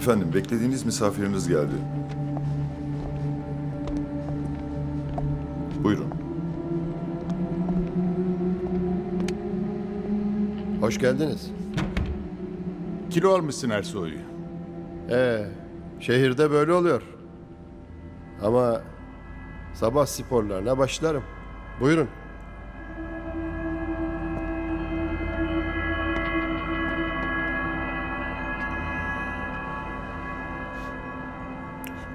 Efendim, beklediğiniz misafiriniz geldi. Buyurun. Hoş geldiniz. Kilo almışsın Ersoy. Ee, şehirde böyle oluyor. Ama sabah sporlarına başlarım. Buyurun.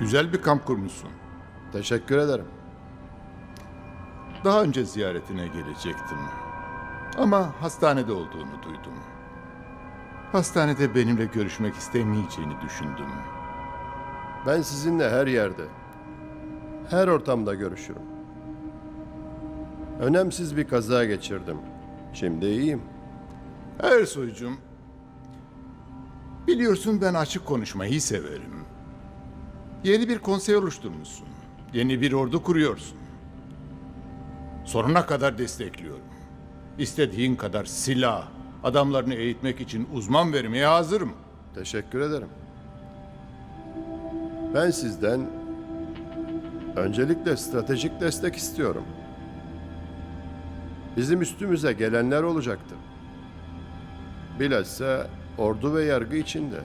Güzel bir kamp kurmuşsun. Teşekkür ederim. Daha önce ziyaretine gelecektim. Ama hastanede olduğunu duydum. Hastanede benimle görüşmek istemeyeceğini düşündüm. Ben sizinle her yerde, her ortamda görüşürüm. Önemsiz bir kaza geçirdim. Şimdi iyiyim. Ersoy'cum, biliyorsun ben açık konuşmayı severim. Yeni bir konsey oluşturmuşsun. Yeni bir ordu kuruyorsun. Sonuna kadar destekliyorum. İstediğin kadar silah, adamlarını eğitmek için uzman vermeye hazırım. Teşekkür ederim. Ben sizden öncelikle stratejik destek istiyorum. Bizim üstümüze gelenler olacaktı. Bilhassa ordu ve yargı içinde.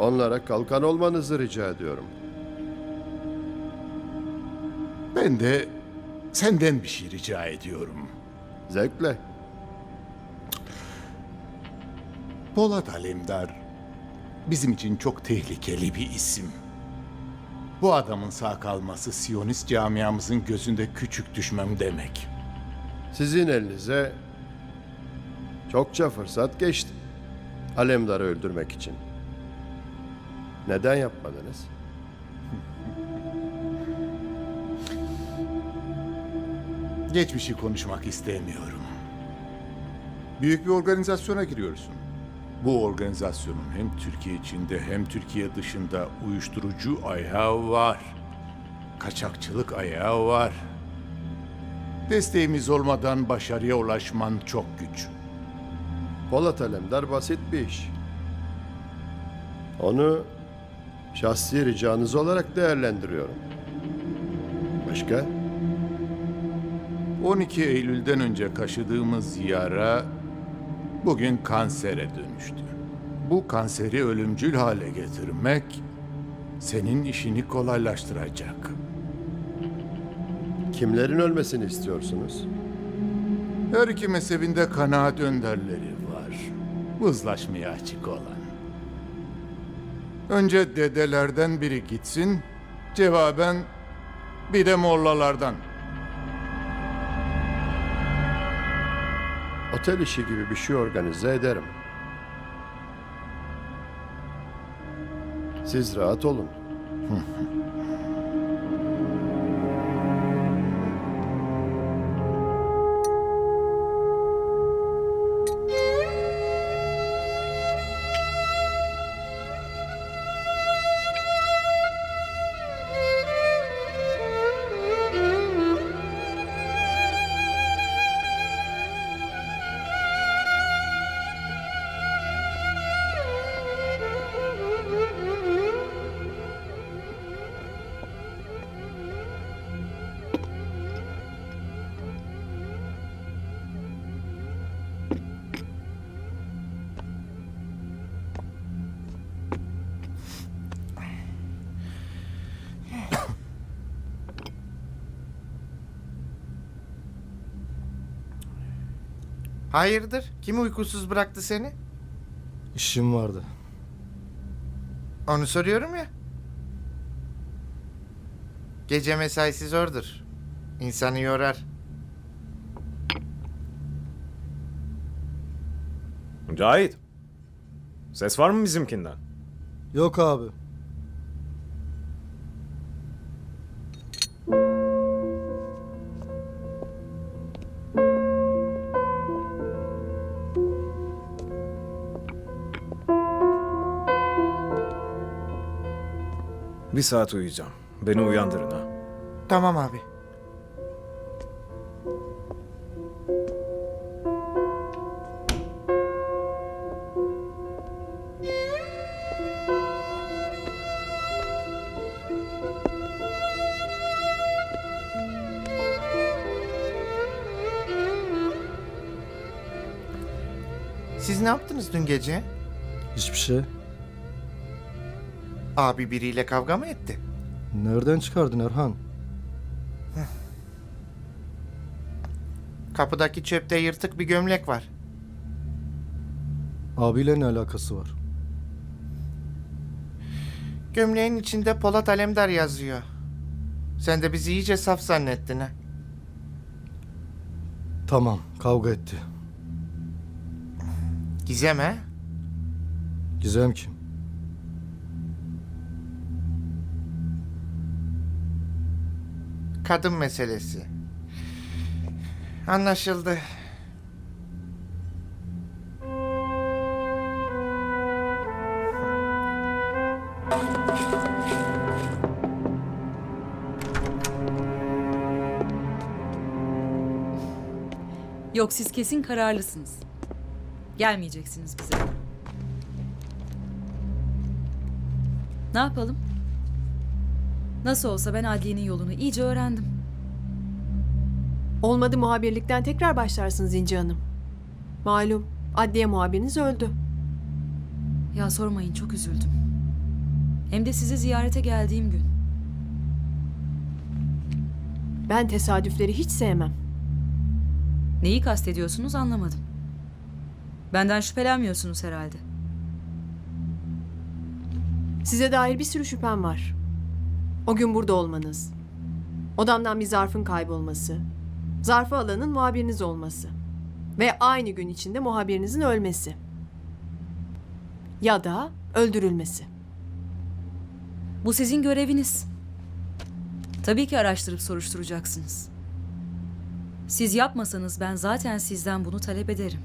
Onlara kalkan olmanızı rica ediyorum. Ben de senden bir şey rica ediyorum. Zevkle. Polat Alemdar bizim için çok tehlikeli bir isim. Bu adamın sağ kalması Siyonist camiamızın gözünde küçük düşmem demek. Sizin elinize çokça fırsat geçti. Alemdar'ı öldürmek için. Neden yapmadınız? Geçmişi konuşmak istemiyorum. Büyük bir organizasyona giriyorsun. Bu organizasyonun hem Türkiye içinde hem Türkiye dışında uyuşturucu ayağı var. Kaçakçılık ayağı var. Desteğimiz olmadan başarıya ulaşman çok güç. Polat Alemdar basit bir iş. Onu şahsi ricanız olarak değerlendiriyorum. Başka? 12 Eylül'den önce kaşıdığımız yara bugün kansere dönüştü. Bu kanseri ölümcül hale getirmek senin işini kolaylaştıracak. Kimlerin ölmesini istiyorsunuz? Her iki mezhebinde kanaat önderleri var. Uzlaşmaya açık olan. Önce dedelerden biri gitsin, cevaben bir de mollalardan. Otel işi gibi bir şey organize ederim. Siz rahat olun. Hayırdır? Kim uykusuz bıraktı seni? İşim vardı. Onu soruyorum ya. Gece mesaisi zordur. İnsanı yorar. Mücahit. Ses var mı bizimkinden? Yok abi. Bir saat uyuyacağım. Beni uyandırın ha. Tamam abi. Siz ne yaptınız dün gece? Hiçbir şey. Abi biriyle kavga mı etti? Nereden çıkardın Erhan? Kapıdaki çöpte yırtık bir gömlek var. Abiyle ne alakası var? Gömleğin içinde Polat Alemdar yazıyor. Sen de bizi iyice saf zannettin ha. Tamam kavga etti. Gizem ha? Gizem kim? Kadın meselesi. Anlaşıldı. Yok siz kesin kararlısınız. Gelmeyeceksiniz bize. Ne yapalım? Nasıl olsa ben adliyenin yolunu iyice öğrendim. Olmadı muhabirlikten tekrar başlarsınız İnci Hanım. Malum adliye muhabiriniz öldü. Ya sormayın çok üzüldüm. Hem de sizi ziyarete geldiğim gün. Ben tesadüfleri hiç sevmem. Neyi kastediyorsunuz anlamadım. Benden şüphelenmiyorsunuz herhalde. Size dair bir sürü şüphem var. O gün burada olmanız. Odamdan bir zarfın kaybolması. Zarfı alanın muhabiriniz olması. Ve aynı gün içinde muhabirinizin ölmesi. Ya da öldürülmesi. Bu sizin göreviniz. Tabii ki araştırıp soruşturacaksınız. Siz yapmasanız ben zaten sizden bunu talep ederim.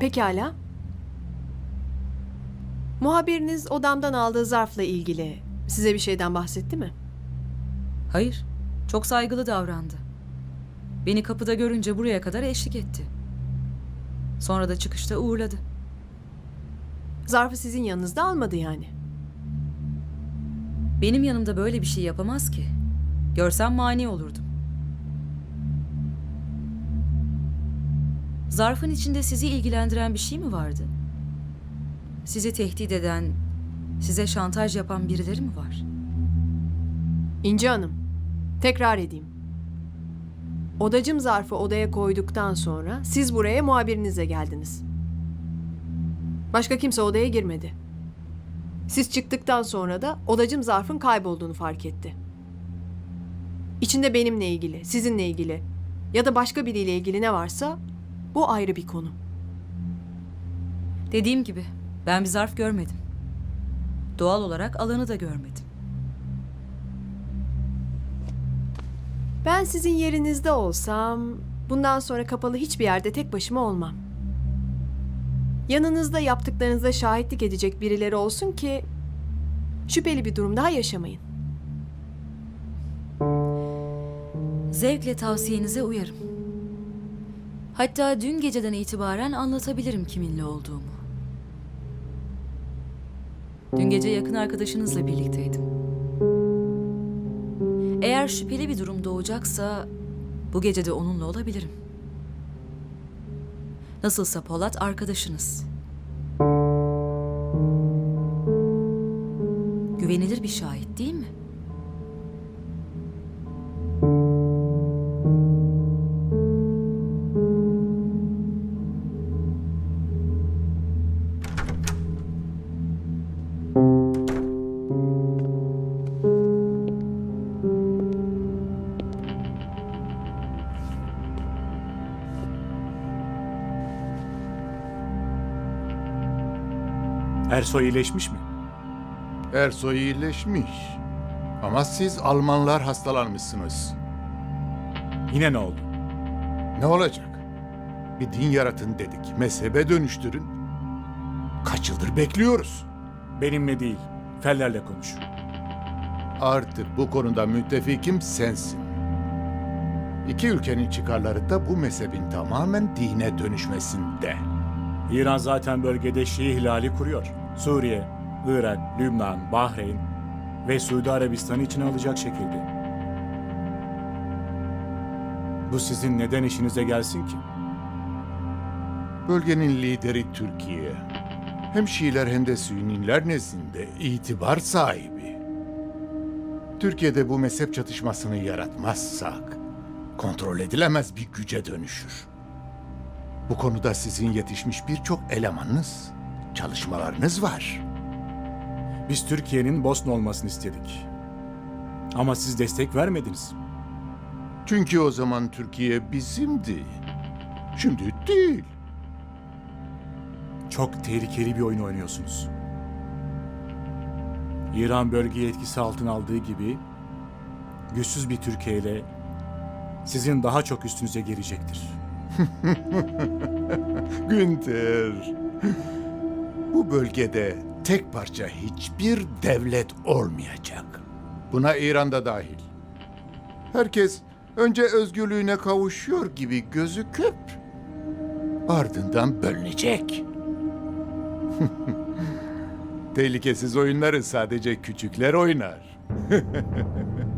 Pekala. Muhabiriniz odamdan aldığı zarfla ilgili size bir şeyden bahsetti mi? Hayır, çok saygılı davrandı. Beni kapıda görünce buraya kadar eşlik etti. Sonra da çıkışta uğurladı. Zarfı sizin yanınızda almadı yani. Benim yanımda böyle bir şey yapamaz ki. Görsem mani olurdum. Zarfın içinde sizi ilgilendiren bir şey mi vardı? Sizi tehdit eden, size şantaj yapan birileri mi var? İnci Hanım, tekrar edeyim. Odacım zarfı odaya koyduktan sonra siz buraya muhabirinizle geldiniz. Başka kimse odaya girmedi. Siz çıktıktan sonra da odacım zarfın kaybolduğunu fark etti. İçinde benimle ilgili, sizinle ilgili ya da başka biriyle ilgili ne varsa bu ayrı bir konu. Dediğim gibi ben bir zarf görmedim. Doğal olarak alanı da görmedim. Ben sizin yerinizde olsam bundan sonra kapalı hiçbir yerde tek başıma olmam. Yanınızda yaptıklarınıza şahitlik edecek birileri olsun ki şüpheli bir durum daha yaşamayın. Zevkle tavsiyenize uyarım. Hatta dün geceden itibaren anlatabilirim kiminle olduğumu. Dün gece yakın arkadaşınızla birlikteydim. Eğer şüpheli bir durum doğacaksa bu gece de onunla olabilirim. Nasılsa Polat arkadaşınız. Güvenilir bir şahit değil mi? Ersoy iyileşmiş mi? Ersoy iyileşmiş. Ama siz Almanlar hastalanmışsınız. Yine ne oldu? Ne olacak? Bir din yaratın dedik. Mezhebe dönüştürün. Kaç yıldır bekliyoruz. Benimle değil, Feller'le konuş. Artık bu konuda müttefikim sensin. İki ülkenin çıkarları da bu mezhebin tamamen dine dönüşmesinde. İran zaten bölgede Şii hilali kuruyor. Suriye, Irak, Lübnan, Bahreyn ve Suudi Arabistan'ı içine alacak şekilde. Bu sizin neden işinize gelsin ki? Bölgenin lideri Türkiye. Hem Şiiler hem de Sünniler nezdinde itibar sahibi. Türkiye'de bu mezhep çatışmasını yaratmazsak kontrol edilemez bir güce dönüşür. Bu konuda sizin yetişmiş birçok elemanınız, çalışmalarınız var. Biz Türkiye'nin Bosna olmasını istedik. Ama siz destek vermediniz. Çünkü o zaman Türkiye bizimdi. Şimdi değil. Çok tehlikeli bir oyun oynuyorsunuz. İran bölgeyi etkisi altına aldığı gibi güçsüz bir Türkiye ile sizin daha çok üstünüze gelecektir. Günther. Bu bölgede tek parça hiçbir devlet olmayacak. Buna İran da dahil. Herkes önce özgürlüğüne kavuşuyor gibi gözüküp ardından bölünecek. Tehlikesiz oyunları sadece küçükler oynar.